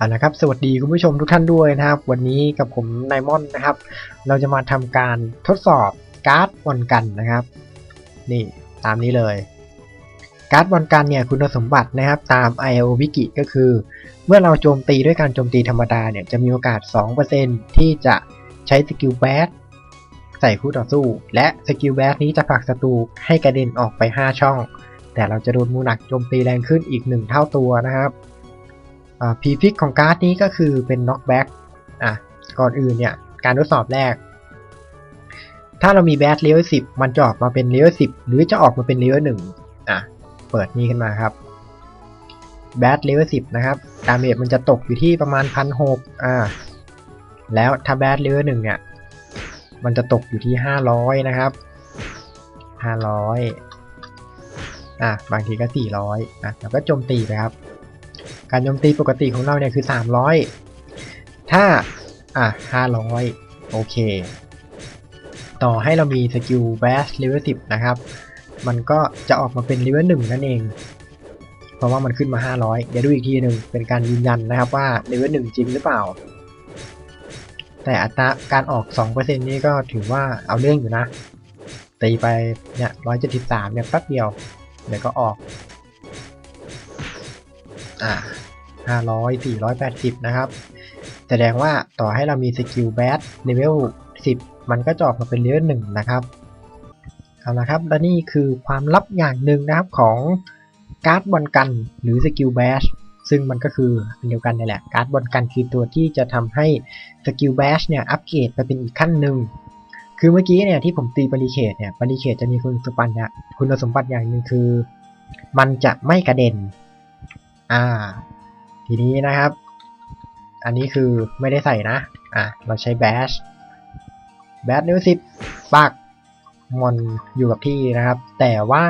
อ่านะครับสวัสดีคุณผู้ชมทุกท่านด้วยนะครับ วันนี้กับผมนายมอนนะครับ เราจะมาทำการทดสอบการ์ดบอลกันนะครับ นี่ตามนี้เลย การ์ดบอลกันเนี่ยคุณสมบัตินะครับตาม IO Wiki ก็คือ เมื่อเราโจมตีด้วยการโจมตีธรรมดาเนี่ยจะมีโอกาส 2%ที่จะใช้สกิลแบดใส่คู่ต่อสู้ และสกิลแบดนี้จะผลักศัตรูให้กระเด็นออกไป 5 ช่อง แต่เราจะโดนมูหนักโจมตีแรงขึ้นอีก 1 เท่าตัวนะครับ พีฟิกของการ์ดนี้ก็คือเป็นน็อกแบ็กอะก่อนอื่นเนี่ยการทดสอบแรก ถ้าเรามีแบดเลเวล10มันจะออกมาเป็นเลเวล10หรือจะออกมาเป็นเลเวล1อะเปิดนี่ขึ้นมาครับแบดเลเวล10นะครับดาเมจมันจะตกอยู่ที่ประมาณ1,600อ่าแล้วถ้าแบดเลเวล1เนี่ยมันจะตกอยู่ที่500นะครับ500อะบางทีก็400อะแล้วก็โจมตีไปครับ การโจมตีปกติของเราเนี่ยคือ 300 ถ้า อะ 500 โอเค ต่อให้เรามีสกิลแบสเลเวล10 นะครับ มันก็จะออกมาเป็นเลเวล1นั่นเอง เพราะว่ามันขึ้นมา 500 เดี๋ยวดูอีกทีหนึ่งเป็นการยืนยันนะครับว่าเลเวล1จริงหรือเปล่า แต่อัตราการออก 2%นี่ก็ถือว่าเอาเรื่องอยู่นะ ตีไปเนี่ย173เนี่ยแป๊บเดียว เดี๋ยวก็ออก อ่า 500 480 นะครับ แสดงว่าต่อให้เรามีสกิลแบดเลเวล 10 มันก็จะออกมาเป็นเลเวล 1 นะครับ เอาละครับ และนี่คือความลับอย่างหนึ่งนะครับของการ์ดบอลกันหรือสกิลแบชซึ่งมันก็คืออันเดียวกันนี่แหละ การ์ดบอลกันคือตัวที่จะทำให้สกิลแบชเนี่ยอัปเกรดไปเป็นอีกขั้นหนึ่ง คือเมื่อกี้เนี่ยที่ผมตีบริเคทเนี่ยบริเคทจะมีคุณสมบัติเนี่ยคุณสมบัติอย่างหนึ่งคือ มันจะไม่กระเด็น อ่า ทีนี้นะครับ อันนี้คือไม่ได้ใส่นะ อะ เราใช้แบชแบชเลเวสิบปักมอนอยู่กับที่นะครับ แต่ว่า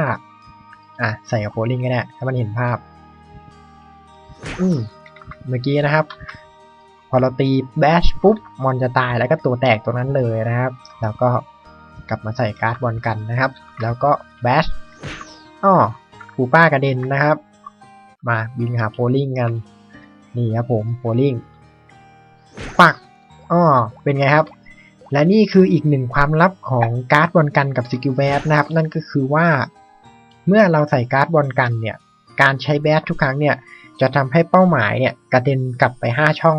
อะ ใส่กับโพลิงก็ได้ถ้ามันเห็นภาพ อืมเมื่อกี้นะครับ พอเราตีแบชปุ๊บ มอนจะตายแล้วก็ตัวแตกตรงนั้นเลยนะครับ แล้วก็กลับมาใส่การ์ดบอลกันนะครับ แล้วก็แบชอ้อปูป้ากระเด็นนะครับ มาบินหาโพลิงกัน นี่ครับผมโพลิงปักอ้อเป็นไงครับ และนี่คืออีกหนึ่งความลับของการ์ดบอลกันกับสกิลแบดนะครับ นั่นก็คือว่า เมื่อเราใส่การ์ดบอลกันเนี่ย การใช้แบดทุกครั้งเนี่ย จะทำให้เป้าหมายเนี่ยกระเด็นกลับไป 5 ช่อง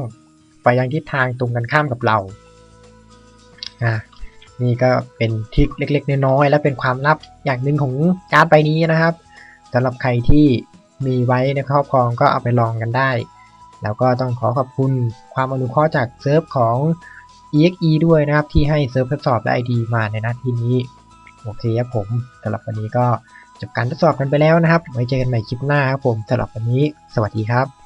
ไปยังทิศทางตรงกันข้ามกับเราอะนี่ก็เป็นทริคเล็ก ๆ น้อยๆและเป็นความลับอย่างหนึ่งของการ์ดใบนี้นะครับสำหรับใครที่มีไว้ในครอบครองก็เอาไปลองกันได้ แล้วก็ต้องขอขอบคุณความอนุเคราะห์จากเซิร์ฟของ EXE ด้วยนะครับ ที่ให้เซิร์ฟทดสอบและ ID มาในนาทีนี้ โอเคครับผมสำหรับวันนี้ก็จบการทดสอบกันไปแล้วนะครับ ไว้เจอกันใหม่คลิปหน้าครับผมสำหรับวันนี้ สวัสดีครับ